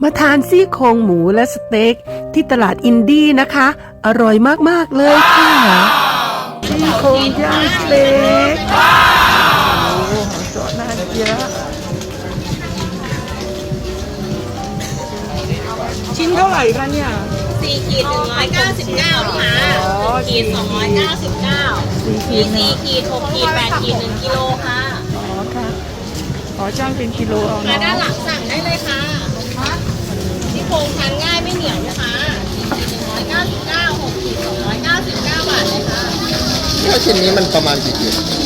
มาทานซี่โครงหมูและสเต็กที่ตลาดอินดี้นะคะ อร่อยมาก ๆ เลยค่ะซี่โครงย่างสเต็กโอ้โหจอน่าเยอะชิ้นเท่าไหร่คะเนี่ยสี่ขีดหนึ่งร้อยเก้าสิบเก้าลูกค้าอ๋อขีดสองร้อยเก้าสิบเก้าสี่ขีมีดนะสี่ขีดหกขีดแปดขีดหนึ่งกิโลค่ะอ๋อค่ะขอจ้างเป็นกิโลเอามาด้านเนาะหลังสั่งได้เลยค่ะที่โคร งทานง่ายไม่เหนียวนะคะสี่ขีดหนึ่งร้อยเก้าสิบเก้าหกขีดสองร้อยเก้าสิบเก้าบาทเลยค่ะถ้าชิ้นนี้มันประมาณกี่กิโล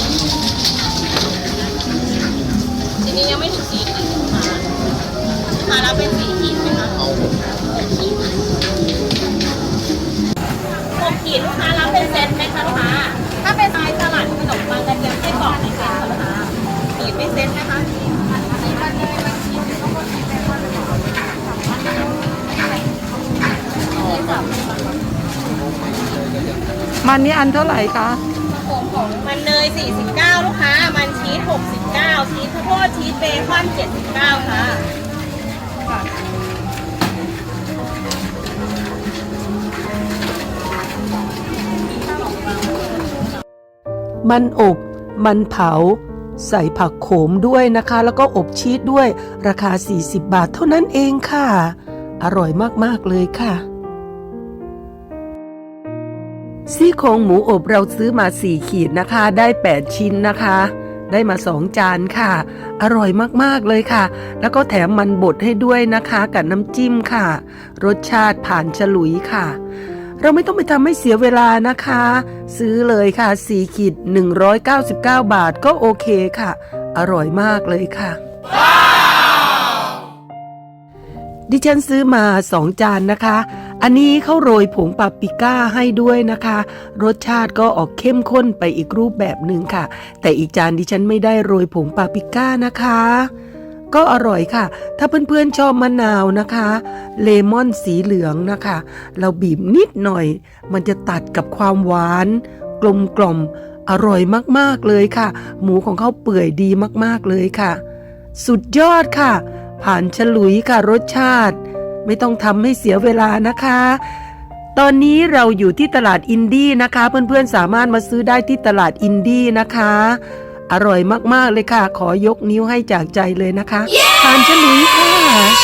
มันนี่อันเท่าไหร่คะ มันเนย 49 ลูกค้า มันชีส 69 ชีสข้าวโพดชีสเบคอน 79 ค่ะ มันอบ มันเผา ใส่ผักโขมด้วยนะคะ แล้วก็อบชีสด้วย ราคา 40 บาทเท่านั้นเองค่ะ อร่อยมาก ๆ เลยค่ะ ซี่โครงหมูอบเราซื้อมา 4 ขีดนะคะ ได้ 8 ชิ้นนะคะ ได้มา 2 จานค่ะ อร่อยมากๆเลยค่ะ แล้วก็แถมมันบดให้ด้วยนะคะกับน้ำจิ้มค่ะ รสชาติผ่านฉลุยค่ะ เราไม่ต้องไปทำให้เสียเวลานะคะ ซื้อเลยค่ะ 4 ขีด 199 บาทก็โอเคค่ะ อร่อยมากเลยค่ะดิฉันซื้อมา 2 จานนะคะ อันนี้เขาโรยผงปาปริก้าให้ด้วยนะคะ รสชาติก็ออกเข้มข้นไปอีกรูปแบบหนึ่งค่ะ แต่อีกจานดิฉันไม่ได้โรยผงปาปริก้านะคะ ก็อร่อยค่ะ ถ้าเพื่อนๆชอบมะนาวนะคะ เลมอนสีเหลืองนะคะ เราบีบนิดหน่อย มันจะตัดกับความหวาน กลมกล่อมอร่อยมากๆเลยค่ะ หมูของเขาเปื่อยดีมากๆเลยค่ะ สุดยอดค่ะ ผ่านฉลุยค่ะรสชาติ ไม่ต้องทำให้เสียเวลานะคะ ตอนนี้เราอยู่ที่ตลาดอินดี้นะคะ เพื่อนๆสามารถมาซื้อได้ที่ตลาดอินดี้นะคะ อร่อยมากๆเลยค่ะ ขอยกนิ้วให้จากใจเลยนะคะผ่านฉลุยค่ะ